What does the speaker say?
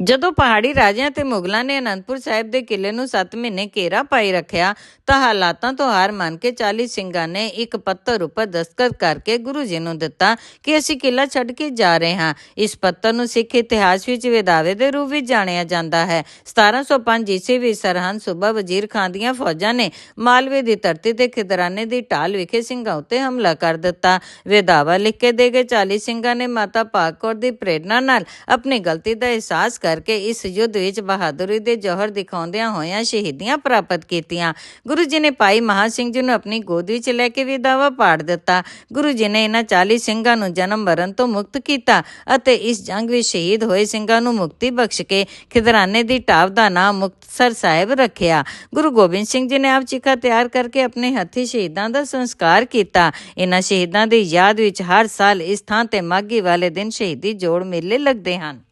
ਜਦੋਂ ਪਹਾੜੀ ਰਾਜਿਆਂ ਤੇ ਮੁਗਲਾਂ ਨੇ ਅਨੰਦਪੁਰ ਸਾਹਿਬ ਦੇ ਕਿਲੇ ਨੂੰ 7 ਮਹੀਨੇ ਘੇਰਾ ਪਾਈ ਰੱਖਿਆ, ਤਾਂ ਹਾਲਾਤਾਂ ਤੋਂ ਹਾਰ ਮੰਨ ਕੇ 40 ਸਿੰਘਾਂ ਨੇ ਇੱਕ ਪੱਤਰ ਉੱਪਰ ਦਸਤਖਤ ਕਰਕੇ ਗੁਰੂ ਜੀ ਨੂੰ ਦਿੱਤਾ ਕਿ ਅਸੀਂ ਕਿਲਾ ਛੱਡ ਕੇ ਜਾ ਰਹੇ ਹਾਂ। ਇਸ ਪੱਤਰ ਨੂੰ ਸਿੱਖ ਇਤਿਹਾਸ ਵਿੱਚ ਵਿਦਾਵੇ ਦੇ ਰੂਪ ਵਿੱਚ ਜਾਣਿਆ ਜਾਂਦਾ ਹੈ। 1705 ਈਸਵੀ ਸਰਹੰਦ ਸੂਬਾ ਵਜ਼ੀਰ ਖਾਨ ਦੀਆਂ ਫੌਜਾਂ ਨੇ ਮਾਲਵੇ ਦੀ ਧਰਤੀ ਤੇ ਖਿਦਰਾਨੇ ਦੀ ਢਾਲ ਵਿਖੇ ਸਿੰਘਾਂ ਉੱਤੇ ਹਮਲਾ ਕਰ ਦਿੱਤਾ। ਵਿਦਾਵਾ ਲਿਖ ਕੇ ਦੇ ਗਏ 40 ਸਿੰਘਾਂ ਨੇ ਮਾਤਾ ਭਾਗ ਕੌਰ ਦੀ ਪ੍ਰੇਰਣਾ ਨਾਲ ਆਪਣੀ ਗਲਤੀ ਦਾ ਅਹਿਸਾਸ ਕਰਕੇ ਇਸ ਯੁੱਧ ਵਿੱਚ ਬਹਾਦਰੀ ਦੇ ਜੋਹਰ ਦਿਖਾਉਂਦਿਆਂ ਹੋਇਆਂ ਸ਼ਹੀਦੀਆਂ ਪ੍ਰਾਪਤ ਕੀਤੀਆਂ। ਗੁਰੂ ਜੀ ਨੇ ਭਾਈ ਮਹਾ ਸਿੰਘ ਜੀ ਨੂੰ ਆਪਣੀ ਗੋਦ ਵਿੱਚ ਲੈ ਕੇ ਵਿਦਾਵਾ ਪਾੜ ਦਿੱਤਾ। ਗੁਰੂ ਜੀ ਨੇ ਇਹਨਾਂ 40 ਸਿੰਘਾਂ ਨੂੰ ਜਨਮ ਮਰਨ ਤੋਂ ਮੁਕਤ ਕੀਤਾ ਅਤੇ ਇਸ ਜੰਗ ਵਿੱਚ ਸ਼ਹੀਦ ਹੋਏ ਸਿੰਘਾਂ ਨੂੰ ਮੁਕਤੀ ਬਖਸ਼ ਕੇ ਖਿਦਰਾਨੇ ਦੀ ਢਾਬ ਦਾ ਨਾਮ ਮੁਕਤਸਰ ਸਾਹਿਬ ਰੱਖਿਆ। ਗੁਰੂ ਗੋਬਿੰਦ ਸਿੰਘ ਜੀ ਨੇ ਆਪ ਚਿਖਾ ਤਿਆਰ ਕਰਕੇ ਆਪਣੇ ਹੱਥੀ ਸ਼ਹੀਦਾਂ ਦਾ ਸੰਸਕਾਰ ਕੀਤਾ। ਇਹਨਾਂ ਸ਼ਹੀਦਾਂ ਦੀ ਯਾਦ ਵਿੱਚ ਹਰ ਸਾਲ ਇਸ ਥਾਂ ਤੇ ਮਾਘੀ ਵਾਲੇ ਦਿਨ ਸ਼ਹੀਦੀ ਜੋੜ ਮੇਲੇ ਲੱਗਦੇ ਹਨ।